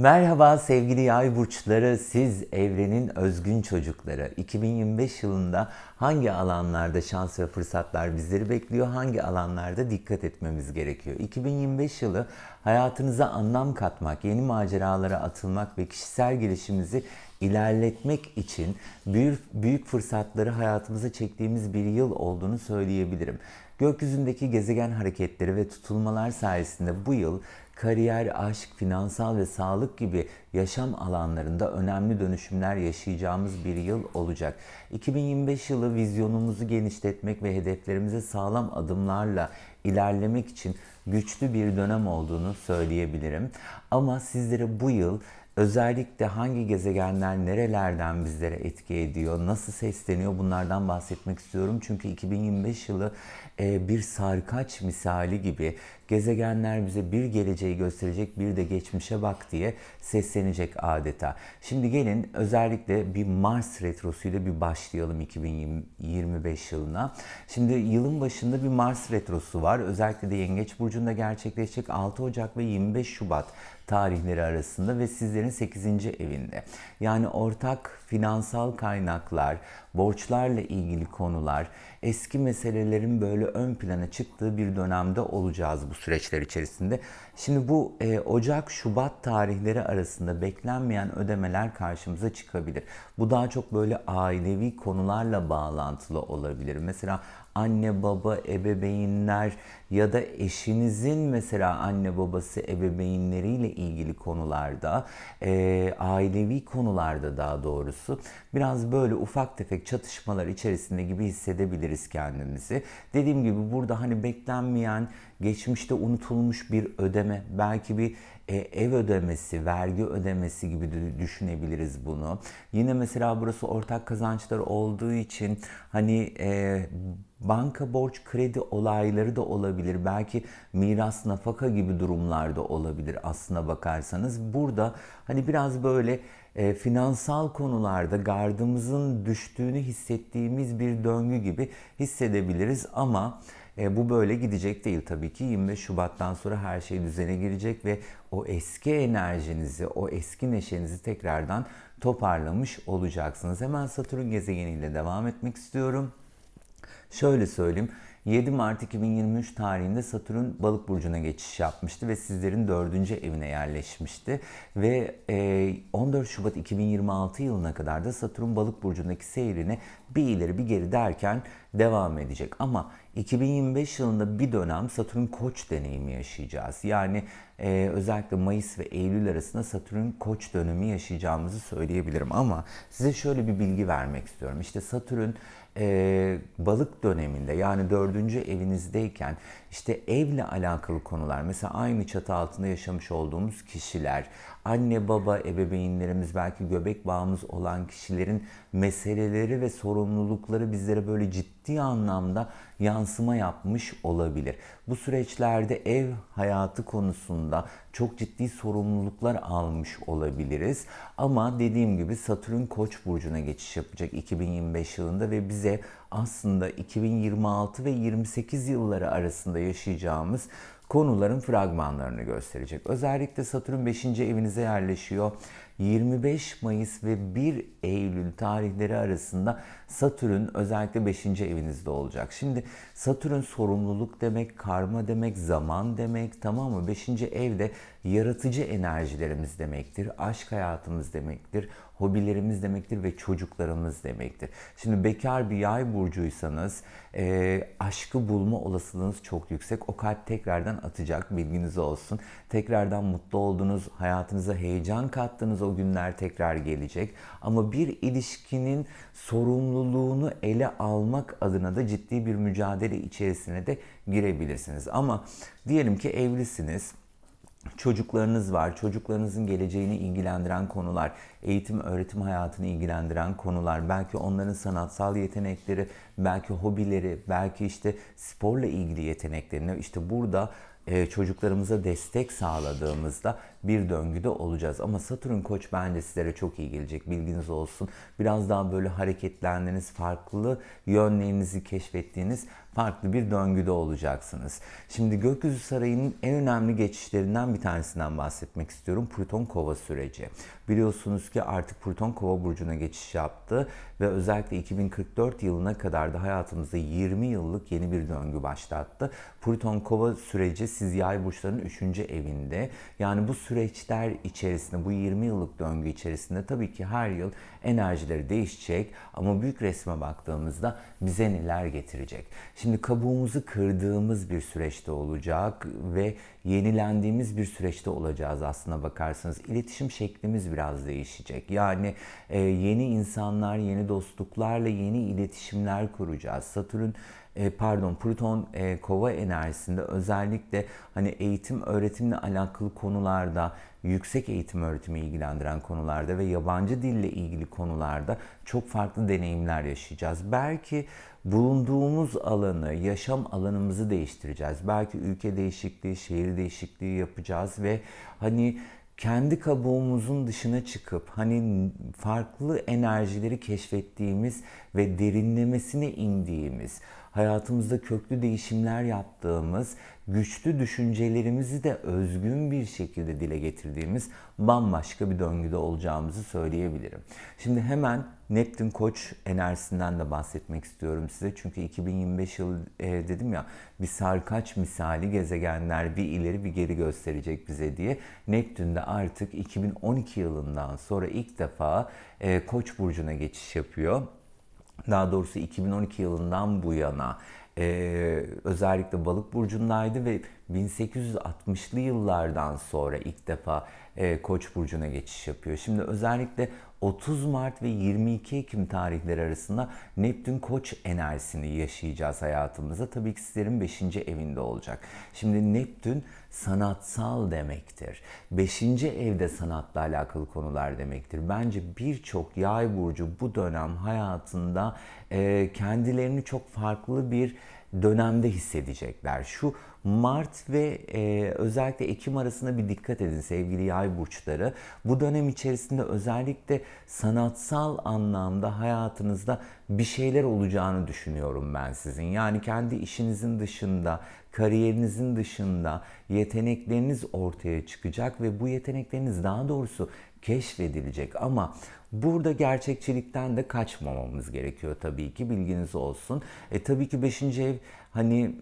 Merhaba sevgili yay burçları, siz evrenin özgün çocukları. 2025 yılında hangi alanlarda şans ve fırsatlar bizleri bekliyor, hangi alanlarda dikkat etmemiz gerekiyor? 2025 yılı hayatınıza anlam katmak, yeni maceralara atılmak ve kişisel gelişimimizi ilerletmek için büyük, büyük fırsatları hayatımıza çektiğimiz bir yıl olduğunu söyleyebilirim. Gökyüzündeki gezegen hareketleri ve tutulmalar sayesinde bu yıl kariyer, aşk, finansal ve sağlık gibi yaşam alanlarında önemli dönüşümler yaşayacağımız bir yıl olacak. 2025 yılı vizyonumuzu genişletmek ve hedeflerimize sağlam adımlarla ilerlemek için güçlü bir dönem olduğunu söyleyebilirim. Ama sizlere bu yıl Özellikle hangi gezegenler nerelerden bizlere etki ediyor, nasıl sesleniyor bunlardan bahsetmek istiyorum. Çünkü 2025 yılı e, bir sarkaç misali gibi gezegenler bize bir geleceği gösterecek bir de geçmişe bak diye seslenecek adeta. Şimdi gelin özellikle bir Mars retrosuyla bir başlayalım 2025 yılına. Şimdi yılın başında bir Mars retrosu var. Özellikle de Yengeç Burcu'nda gerçekleşecek 6 Ocak ve 25 Şubat tarihleri arasında ve sizlerin 8. evinde. Yani ortak finansal kaynaklar, borçlarla ilgili konular, eski meselelerin böyle ön plana çıktığı bir dönemde olacağız bu süreçler içerisinde. Şimdi bu e, Ocak-Şubat tarihleri arasında beklenmeyen ödemeler karşımıza çıkabilir. Bu daha çok böyle ailevi konularla bağlantılı olabilir. Mesela anne baba ebeveynler ya da eşinizin mesela anne babası ebeveynleriyle ilgili konularda e, ailevi konularda daha doğrusu biraz böyle ufak tefek çatışmalar içerisinde gibi hissedebiliriz kendimizi. Dediğim gibi burada hani beklenmeyen geçmişte unutulmuş bir ödeme belki bir e, ev ödemesi, vergi ödemesi gibi düşünebiliriz bunu. Yine mesela burası ortak kazançlar olduğu için hani e, banka borç kredi olayları da olabilir. Belki miras nafaka gibi durumlarda olabilir aslına bakarsanız. Burada hani biraz böyle e, finansal konularda gardımızın düştüğünü hissettiğimiz bir döngü gibi hissedebiliriz ama e, bu böyle gidecek değil tabii ki. 25 Şubat'tan sonra her şey düzene girecek ve o eski enerjinizi, o eski neşenizi tekrardan toparlamış olacaksınız. Hemen Satürn gezegeniyle devam etmek istiyorum. Şöyle söyleyeyim. 7 Mart 2023 tarihinde Satürn balık burcuna geçiş yapmıştı ve sizlerin dördüncü evine yerleşmişti. Ve 14 e, Şubat 2026 yılına kadar da Satürn balık burcundaki seyrini bir ileri bir geri derken devam edecek. Ama 2025 yılında bir dönem Satürn koç deneyimi yaşayacağız. Yani e, özellikle Mayıs ve Eylül arasında Satürn koç dönemi yaşayacağımızı söyleyebilirim. Ama size şöyle bir bilgi vermek istiyorum. İşte Satürn balık döneminde yani dördüncü evinizdeyken işte evle alakalı konular mesela aynı çatı altında yaşamış olduğumuz kişiler, anne baba ebeveynlerimiz belki göbek bağımız olan kişilerin meseleleri ve sorumlulukları bizlere böyle ciddi anlamda yansıma yapmış olabilir. Bu süreçlerde ev hayatı konusunda çok ciddi sorumluluklar almış olabiliriz. Ama dediğim gibi Satürn Koç burcuna geçiş yapacak 2025 yılında ve bize aslında 2026 ve 28 yılları arasında yaşayacağımız konuların fragmanlarını gösterecek. Özellikle Satürn 5. evinize yerleşiyor. 25 Mayıs ve 1 Eylül tarihleri arasında Satürn özellikle 5. evinizde olacak. Şimdi Satürn sorumluluk demek, karma demek, zaman demek tamam mı? 5. evde yaratıcı enerjilerimiz demektir, aşk hayatımız demektir, hobilerimiz demektir ve çocuklarımız demektir. Şimdi bekar bir yay burcuysanız e, aşkı bulma olasılığınız çok yüksek. O kalp tekrardan atacak bilginiz olsun. Tekrardan mutlu oldunuz, hayatınıza heyecan kattınız o günler tekrar gelecek. Ama bir ilişkinin sorumluluğunu ele almak adına da ciddi bir mücadele içerisine de girebilirsiniz. Ama diyelim ki evlisiniz çocuklarınız var. Çocuklarınızın geleceğini ilgilendiren konular, eğitim öğretim hayatını ilgilendiren konular, belki onların sanatsal yetenekleri, belki hobileri, belki işte sporla ilgili yeteneklerini işte burada e, çocuklarımıza destek sağladığımızda bir döngüde olacağız. Ama Satürn Koç bence sizlere çok iyi gelecek. Bilginiz olsun. Biraz daha böyle hareketlendiğiniz, farklı yönlerinizi keşfettiğiniz farklı bir döngüde olacaksınız. Şimdi gökyüzü sarayının en önemli geçişlerinden bir tanesinden bahsetmek istiyorum. Plüton kova süreci. Biliyorsunuz ki artık Plüton kova burcuna geçiş yaptı ve özellikle 2044 yılına kadar da hayatımızda 20 yıllık yeni bir döngü başlattı. Plüton kova süreci siz yay burçlarının 3. evinde. Yani bu süreçler içerisinde bu 20 yıllık döngü içerisinde tabii ki her yıl enerjileri değişecek ama büyük resme baktığımızda bize neler getirecek? Şimdi kabuğumuzu kırdığımız bir süreçte olacak ve yenilendiğimiz bir süreçte olacağız aslına bakarsanız. İletişim şeklimiz biraz değişecek. Yani e, yeni insanlar, yeni dostluklarla yeni iletişimler kuracağız. Satürn e, pardon Plüton e, kova enerjisinde özellikle hani eğitim öğretimle alakalı konularda yüksek eğitim öğretimi ilgilendiren konularda ve yabancı dille ilgili konularda çok farklı deneyimler yaşayacağız. Belki bulunduğumuz alanı, yaşam alanımızı değiştireceğiz. Belki ülke değişikliği, şehir değişikliği yapacağız ve hani kendi kabuğumuzun dışına çıkıp hani farklı enerjileri keşfettiğimiz ve derinlemesine indiğimiz, hayatımızda köklü değişimler yaptığımız, güçlü düşüncelerimizi de özgün bir şekilde dile getirdiğimiz bambaşka bir döngüde olacağımızı söyleyebilirim. Şimdi hemen Neptün Koç enerjisinden de bahsetmek istiyorum size. Çünkü 2025 yıl e, dedim ya bir sarkaç misali gezegenler bir ileri bir geri gösterecek bize diye. Neptün de artık 2012 yılından sonra ilk defa e, Koç burcuna geçiş yapıyor daha doğrusu 2012 yılından bu yana e, özellikle balık burcundaydı ve 1860'lı yıllardan sonra ilk defa e, Koç burcuna geçiş yapıyor. Şimdi özellikle 30 Mart ve 22 Ekim tarihleri arasında Neptün Koç enerjisini yaşayacağız hayatımızda. Tabii ki sizlerin 5. evinde olacak. Şimdi Neptün sanatsal demektir. 5. evde sanatla alakalı konular demektir. Bence birçok yay burcu bu dönem hayatında kendilerini çok farklı bir dönemde hissedecekler. Şu Mart ve e, özellikle Ekim arasında bir dikkat edin sevgili yay burçları. Bu dönem içerisinde özellikle sanatsal anlamda hayatınızda bir şeyler olacağını düşünüyorum ben sizin. Yani kendi işinizin dışında, kariyerinizin dışında yetenekleriniz ortaya çıkacak ve bu yetenekleriniz daha doğrusu keşfedilecek ama burada gerçekçilikten de kaçmamamız gerekiyor tabii ki bilginiz olsun. E tabii ki 5. ev hani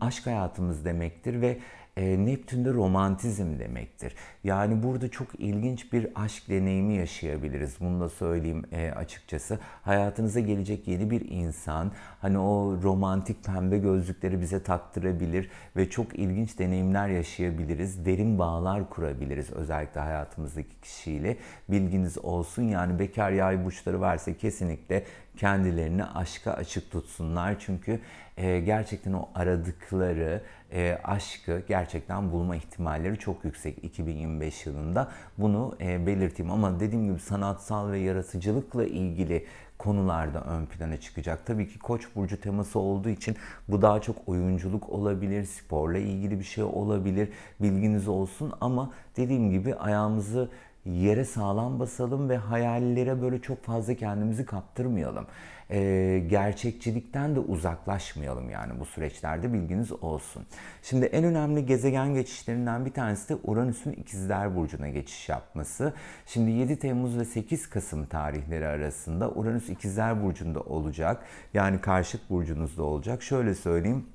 aşk hayatımız demektir ve e, Neptün'de romantizm demektir. Yani burada çok ilginç bir aşk deneyimi yaşayabiliriz. Bunu da söyleyeyim e, açıkçası. Hayatınıza gelecek yeni bir insan hani o romantik pembe gözlükleri bize taktırabilir ve çok ilginç deneyimler yaşayabiliriz. Derin bağlar kurabiliriz özellikle hayatımızdaki kişiyle. Bilginiz olsun yani bekar yay burçları varsa kesinlikle kendilerini aşka açık tutsunlar. Çünkü e, gerçekten o aradıkları e, aşkı gerçekten bulma ihtimalleri çok yüksek 2025 yılında. Bunu e, belirteyim ama dediğim gibi sanatsal ve yaratıcılıkla ilgili konularda ön plana çıkacak. Tabii ki Koç burcu teması olduğu için bu daha çok oyunculuk olabilir, sporla ilgili bir şey olabilir. Bilginiz olsun ama dediğim gibi ayağımızı yere sağlam basalım ve hayallere böyle çok fazla kendimizi kaptırmayalım. Ee, gerçekçilikten de uzaklaşmayalım yani bu süreçlerde bilginiz olsun. Şimdi en önemli gezegen geçişlerinden bir tanesi de Uranüs'ün ikizler burcuna geçiş yapması. Şimdi 7 Temmuz ve 8 Kasım tarihleri arasında Uranüs ikizler burcunda olacak. Yani karşıt burcunuzda olacak. Şöyle söyleyeyim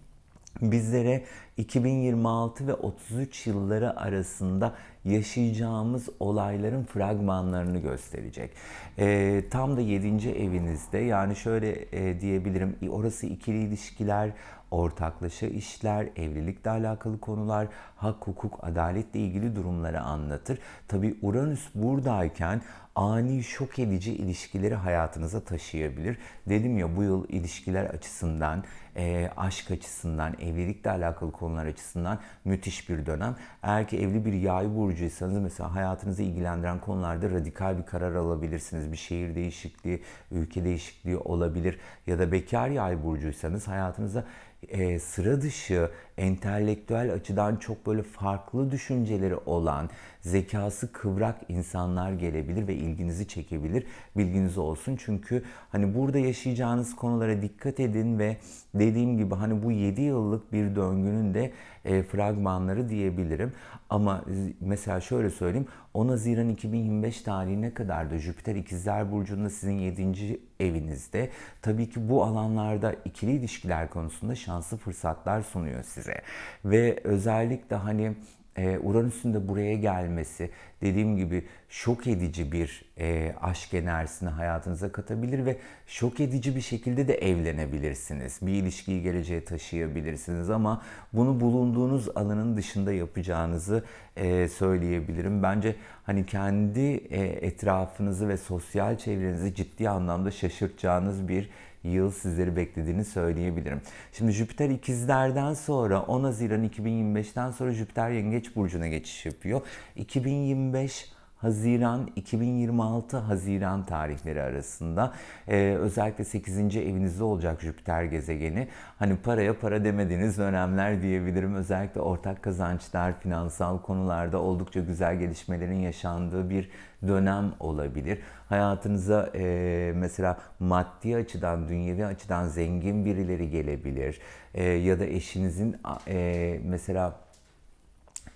bizlere 2026 ve 33 yılları arasında yaşayacağımız olayların fragmanlarını gösterecek. E, tam da 7. evinizde yani şöyle e, diyebilirim orası ikili ilişkiler, ortaklaşa işler, evlilikle alakalı konular, hak, hukuk, adaletle ilgili durumları anlatır. Tabi Uranüs buradayken ani şok edici ilişkileri hayatınıza taşıyabilir. Dedim ya bu yıl ilişkiler açısından, e, aşk açısından, evlilikle alakalı konular açısından müthiş bir dönem. Eğer ki evli bir yay burcuysanız mesela hayatınızı ilgilendiren konularda radikal bir karar alabilirsiniz. Bir şehir değişikliği, ülke değişikliği olabilir. Ya da bekar yay burcuysanız hayatınızda e, sıra dışı, entelektüel açıdan çok böyle farklı düşünceleri olan, zekası kıvrak insanlar gelebilir ve ilginizi çekebilir. Bilginiz olsun. Çünkü hani burada yaşayacağınız konulara dikkat edin ve dediğim gibi hani bu 7 yıllık bir döngünün de e, fragmanları diyebilirim. Ama mesela şöyle söyleyeyim 10 Haziran 2025 tarihine kadar da Jüpiter İkizler Burcu'nda sizin 7. evinizde. Tabii ki bu alanlarda ikili ilişkiler konusunda şanslı fırsatlar sunuyor size. Ve özellikle hani e, Uranüs'ün de buraya gelmesi dediğim gibi şok edici bir e, aşk enerjisini hayatınıza katabilir ve şok edici bir şekilde de evlenebilirsiniz. Bir ilişkiyi geleceğe taşıyabilirsiniz ama bunu bulunduğunuz alanın dışında yapacağınızı e, söyleyebilirim. Bence hani kendi e, etrafınızı ve sosyal çevrenizi ciddi anlamda şaşırtacağınız bir yıl sizleri beklediğini söyleyebilirim. Şimdi Jüpiter ikizlerden sonra 10 Haziran 2025'ten sonra Jüpiter Yengeç Burcu'na geçiş yapıyor. 2025 Haziran 2026 Haziran tarihleri arasında e, özellikle 8. evinizde olacak Jüpiter gezegeni. Hani paraya para demediğiniz dönemler diyebilirim. Özellikle ortak kazançlar, finansal konularda oldukça güzel gelişmelerin yaşandığı bir dönem olabilir. Hayatınıza e, mesela maddi açıdan, dünyevi açıdan zengin birileri gelebilir. E, ya da eşinizin e, mesela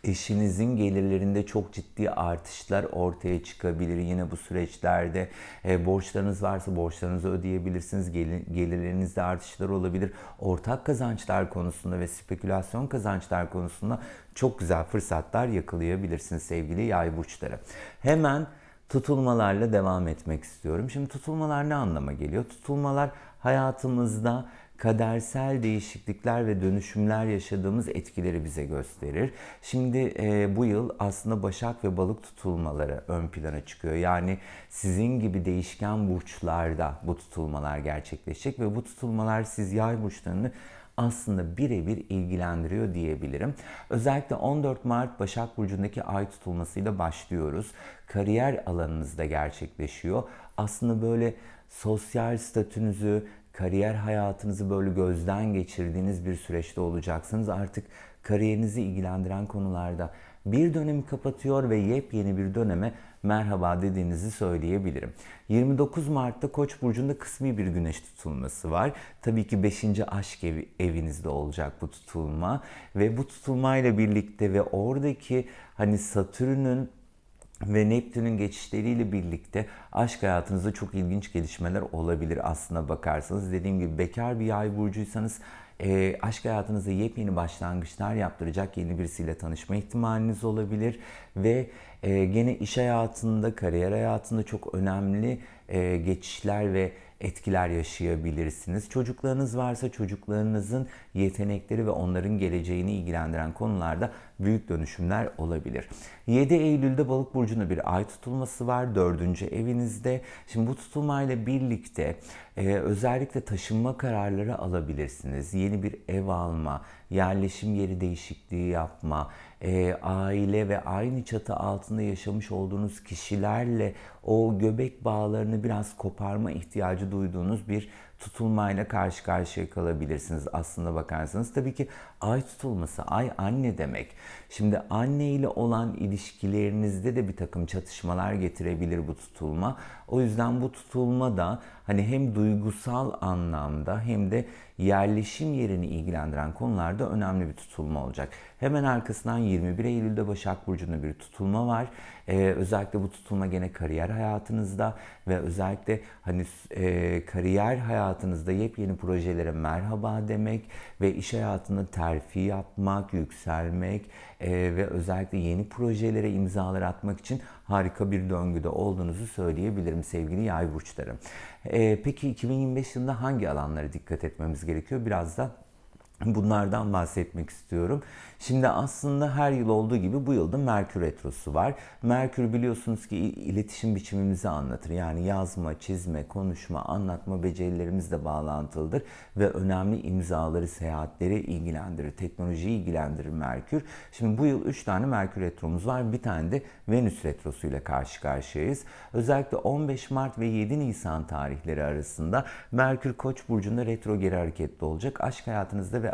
eşinizin gelirlerinde çok ciddi artışlar ortaya çıkabilir. Yine bu süreçlerde e, borçlarınız varsa borçlarınızı ödeyebilirsiniz. Gelir, gelirlerinizde artışlar olabilir. Ortak kazançlar konusunda ve spekülasyon kazançlar konusunda çok güzel fırsatlar yakalayabilirsiniz sevgili yay burçları. Hemen tutulmalarla devam etmek istiyorum. Şimdi tutulmalar ne anlama geliyor? Tutulmalar hayatımızda kadersel değişiklikler ve dönüşümler yaşadığımız etkileri bize gösterir. Şimdi e, bu yıl aslında Başak ve Balık tutulmaları ön plana çıkıyor. Yani sizin gibi değişken burçlarda bu tutulmalar gerçekleşecek ve bu tutulmalar siz yay burçlarını aslında birebir ilgilendiriyor diyebilirim. Özellikle 14 Mart Başak Burcu'ndaki ay tutulmasıyla başlıyoruz. Kariyer alanınızda gerçekleşiyor. Aslında böyle sosyal statünüzü, kariyer hayatınızı böyle gözden geçirdiğiniz bir süreçte olacaksınız. Artık kariyerinizi ilgilendiren konularda bir dönemi kapatıyor ve yepyeni bir döneme merhaba dediğinizi söyleyebilirim. 29 Mart'ta Koç burcunda kısmi bir güneş tutulması var. Tabii ki 5. aşk evi, evinizde olacak bu tutulma ve bu tutulmayla birlikte ve oradaki hani Satürn'ün ve Neptün'ün geçişleriyle birlikte aşk hayatınızda çok ilginç gelişmeler olabilir aslına bakarsanız. Dediğim gibi bekar bir yay burcuysanız e, aşk hayatınızda yepyeni başlangıçlar yaptıracak yeni birisiyle tanışma ihtimaliniz olabilir. Ve e, gene iş hayatında, kariyer hayatında çok önemli e, geçişler ve etkiler yaşayabilirsiniz. Çocuklarınız varsa çocuklarınızın yetenekleri ve onların geleceğini ilgilendiren konularda büyük dönüşümler olabilir. 7 Eylül'de Balık burcunda bir ay tutulması var 4. evinizde. Şimdi bu tutulmayla birlikte e, özellikle taşınma kararları alabilirsiniz. Yeni bir ev alma, yerleşim yeri değişikliği yapma, e, aile ve aynı çatı altında yaşamış olduğunuz kişilerle o göbek bağlarını biraz koparma ihtiyacı duyduğunuz bir tutulmayla karşı karşıya kalabilirsiniz aslında bakarsanız. Tabii ki ay tutulması, ay anne demek. Şimdi anne ile olan ilişkilerinizde de bir takım çatışmalar getirebilir bu tutulma. O yüzden bu tutulma da hani hem duygusal anlamda hem de yerleşim yerini ilgilendiren konularda önemli bir tutulma olacak. Hemen arkasından 21 Eylül'de Başak Burcu'nda bir tutulma var. Ee, özellikle bu tutulma gene kariyer hayatınızda ve özellikle hani e, kariyer hayatınızda yepyeni projelere merhaba demek ve iş hayatında terfi yapmak, yükselmek e, ve özellikle yeni projelere imzalar atmak için harika bir döngüde olduğunuzu söyleyebilirim sevgili yay burçları. E, peki 2025 yılında hangi alanlara dikkat etmemiz gerekiyor? Biraz da Bunlardan bahsetmek istiyorum. Şimdi aslında her yıl olduğu gibi bu yılda Merkür Retrosu var. Merkür biliyorsunuz ki iletişim biçimimizi anlatır. Yani yazma, çizme, konuşma, anlatma becerilerimizle bağlantılıdır. Ve önemli imzaları, seyahatleri ilgilendirir. Teknolojiyi ilgilendirir Merkür. Şimdi bu yıl 3 tane Merkür Retromuz var. Bir tane de Venüs Retrosu ile karşı karşıyayız. Özellikle 15 Mart ve 7 Nisan tarihleri arasında Merkür Koç burcunda retro geri hareketli olacak. Aşk hayatınızda ve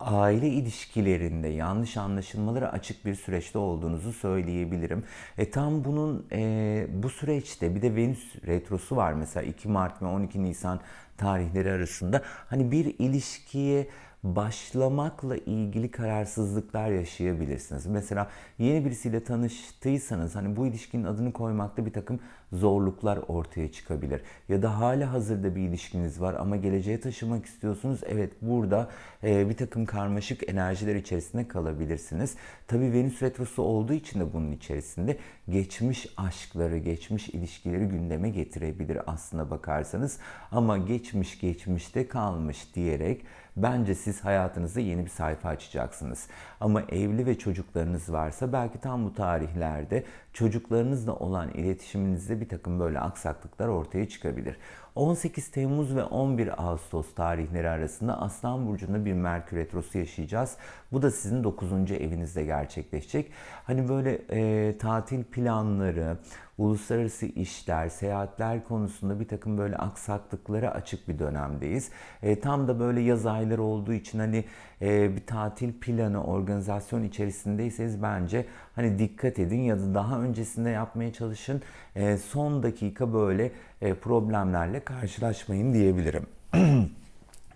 aile ilişkilerinde yanlış anlaşılmalara açık bir süreçte olduğunuzu söyleyebilirim. E tam bunun e, bu süreçte bir de Venüs retrosu var mesela 2 Mart ve 12 Nisan tarihleri arasında. Hani bir ilişkiye başlamakla ilgili kararsızlıklar yaşayabilirsiniz. Mesela yeni birisiyle tanıştıysanız hani bu ilişkinin adını koymakta bir takım zorluklar ortaya çıkabilir. Ya da hala hazırda bir ilişkiniz var ama geleceğe taşımak istiyorsunuz. Evet burada e, bir takım karmaşık enerjiler içerisinde kalabilirsiniz. Tabii Venüs Retrosu olduğu için de bunun içerisinde geçmiş aşkları, geçmiş ilişkileri gündeme getirebilir aslına bakarsanız. Ama geçmiş geçmişte kalmış diyerek bence siz hayatınızda yeni bir sayfa açacaksınız. Ama evli ve çocuklarınız varsa belki tam bu tarihlerde çocuklarınızla olan iletişiminizde bir takım böyle aksaklıklar ortaya çıkabilir. 18 Temmuz ve 11 Ağustos tarihleri arasında Aslan Burcu'nda bir Merkür Retrosu yaşayacağız. Bu da sizin 9. evinizde gerçekleşecek. Hani böyle e, tatil planları, uluslararası işler, seyahatler konusunda bir takım böyle aksaklıklara açık bir dönemdeyiz. E, tam da böyle yaz ayları olduğu için hani e, bir tatil planı, organizasyon içerisindeyseniz bence hani dikkat edin ya da daha öncesinde yapmaya çalışın. E, son dakika böyle e, problemlerle karşılaşmayın diyebilirim.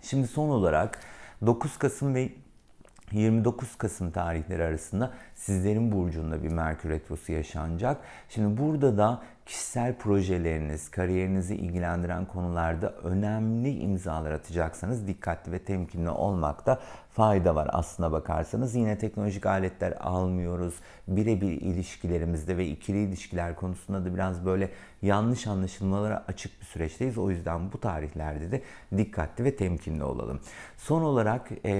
Şimdi son olarak 9 Kasım ve 29 Kasım tarihleri arasında sizlerin burcunda bir Merkür Retrosu yaşanacak. Şimdi burada da kişisel projeleriniz, kariyerinizi ilgilendiren konularda önemli imzalar atacaksanız dikkatli ve temkinli olmakta fayda var aslına bakarsanız. Yine teknolojik aletler almıyoruz. Birebir ilişkilerimizde ve ikili ilişkiler konusunda da biraz böyle yanlış anlaşılmalara açık bir süreçteyiz. O yüzden bu tarihlerde de dikkatli ve temkinli olalım. Son olarak e,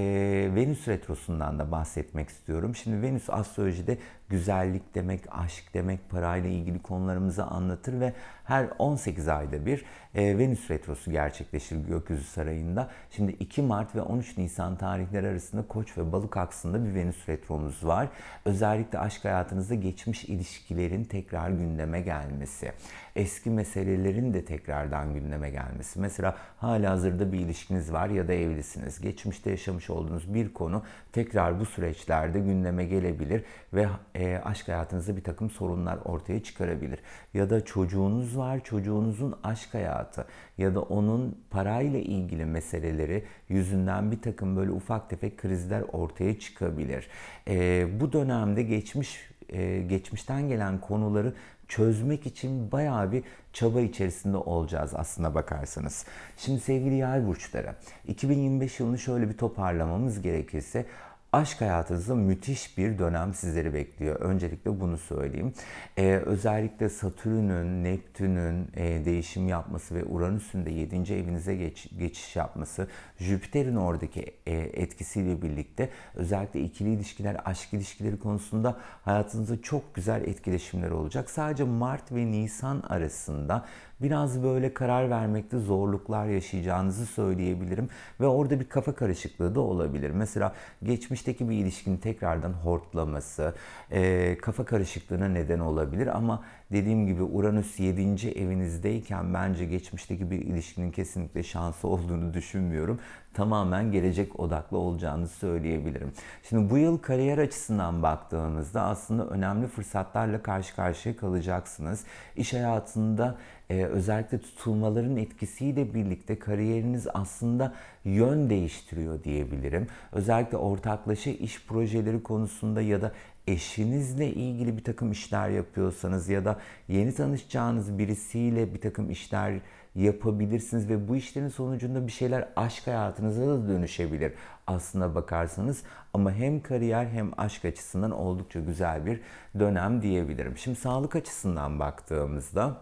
Venüs Retrosu'ndan da bahsetmek istiyorum. Şimdi Venüs astrolojide güzellik demek, aşk demek, parayla ilgili konularımızı anlatır ve her 18 ayda bir e, Venüs Retrosu gerçekleşir Gökyüzü Sarayı'nda. Şimdi 2 Mart ve 13 Nisan tarihleri arasında Koç ve Balık aksında bir Venüs Retromuz var. Özellikle aşk hayatınızda geçmiş ilişkilerin tekrar gündeme gelmesi, eski meselelerin de tekrardan gündeme gelmesi. Mesela hala hazırda bir ilişkiniz var ya da evlisiniz. Geçmişte yaşamış olduğunuz bir konu tekrar bu süreçlerde gündeme gelebilir ve e, aşk hayatınızda bir takım sorunlar ortaya çıkarabilir. Ya da çocuğunuz var, çocuğunuzun aşk hayatı ya da onun parayla ilgili meseleleri yüzünden bir takım böyle ufak tefek krizler ortaya çıkabilir. E, bu dönemde geçmiş e, geçmişten gelen konuları çözmek için bayağı bir çaba içerisinde olacağız aslına bakarsanız. Şimdi sevgili yay burçları 2025 yılını şöyle bir toparlamamız gerekirse Aşk hayatınızda müthiş bir dönem sizleri bekliyor. Öncelikle bunu söyleyeyim. Ee, özellikle Satürn'ün, Neptün'ün e, değişim yapması ve Uranüs'ün de 7. evinize geç, geçiş yapması, Jüpiter'in oradaki e, etkisiyle birlikte özellikle ikili ilişkiler, aşk ilişkileri konusunda hayatınızda çok güzel etkileşimler olacak. Sadece Mart ve Nisan arasında biraz böyle karar vermekte zorluklar yaşayacağınızı söyleyebilirim ve orada bir kafa karışıklığı da olabilir. Mesela geçmişteki bir ilişkinin tekrardan hortlaması, e, kafa karışıklığına neden olabilir ama dediğim gibi Uranüs 7. evinizdeyken bence geçmişteki bir ilişkinin kesinlikle şansı olduğunu düşünmüyorum. Tamamen gelecek odaklı olacağını söyleyebilirim. Şimdi bu yıl kariyer açısından baktığımızda aslında önemli fırsatlarla karşı karşıya kalacaksınız. İş hayatında e, özellikle tutulmaların etkisiyle birlikte kariyeriniz aslında yön değiştiriyor diyebilirim. Özellikle ortaklaşa iş projeleri konusunda ya da eşinizle ilgili bir takım işler yapıyorsanız ya da yeni tanışacağınız birisiyle bir takım işler yapabilirsiniz ve bu işlerin sonucunda bir şeyler aşk hayatınıza da dönüşebilir aslına bakarsanız ama hem kariyer hem aşk açısından oldukça güzel bir dönem diyebilirim. Şimdi sağlık açısından baktığımızda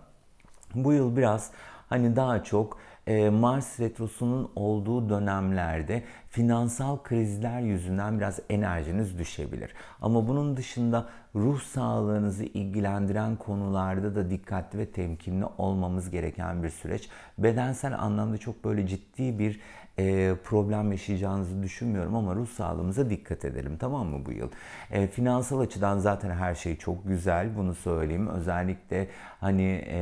bu yıl biraz hani daha çok e, Mars retrosunun olduğu dönemlerde finansal krizler yüzünden biraz enerjiniz düşebilir. Ama bunun dışında ruh sağlığınızı ilgilendiren konularda da dikkatli ve temkinli olmamız gereken bir süreç. Bedensel anlamda çok böyle ciddi bir e, problem yaşayacağınızı düşünmüyorum ama ruh sağlığımıza dikkat edelim tamam mı bu yıl? E, finansal açıdan zaten her şey çok güzel bunu söyleyeyim. Özellikle hani e,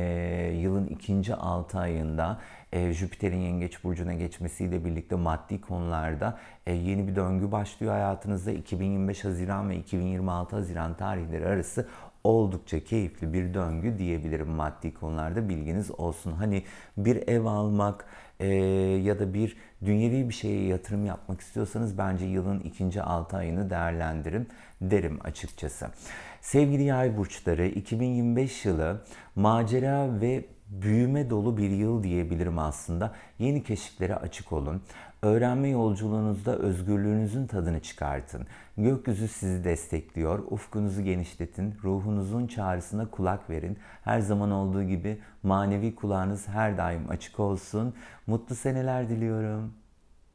yılın ikinci altı ayında e, Jüpiter'in Yengeç Burcu'na geçmesiyle birlikte maddi konularda e, yeni bir döngü başlıyor hayatınızda. 2025 Haziran ve 2026 Haziran tarihleri arası oldukça keyifli bir döngü diyebilirim maddi konularda bilginiz olsun. Hani bir ev almak e, ya da bir dünyevi bir şeye yatırım yapmak istiyorsanız bence yılın ikinci 6 ayını değerlendirin derim açıkçası. Sevgili yay burçları 2025 yılı macera ve büyüme dolu bir yıl diyebilirim aslında. Yeni keşiflere açık olun. Öğrenme yolculuğunuzda özgürlüğünüzün tadını çıkartın. Gökyüzü sizi destekliyor. Ufkunuzu genişletin. Ruhunuzun çağrısına kulak verin. Her zaman olduğu gibi manevi kulağınız her daim açık olsun. Mutlu seneler diliyorum.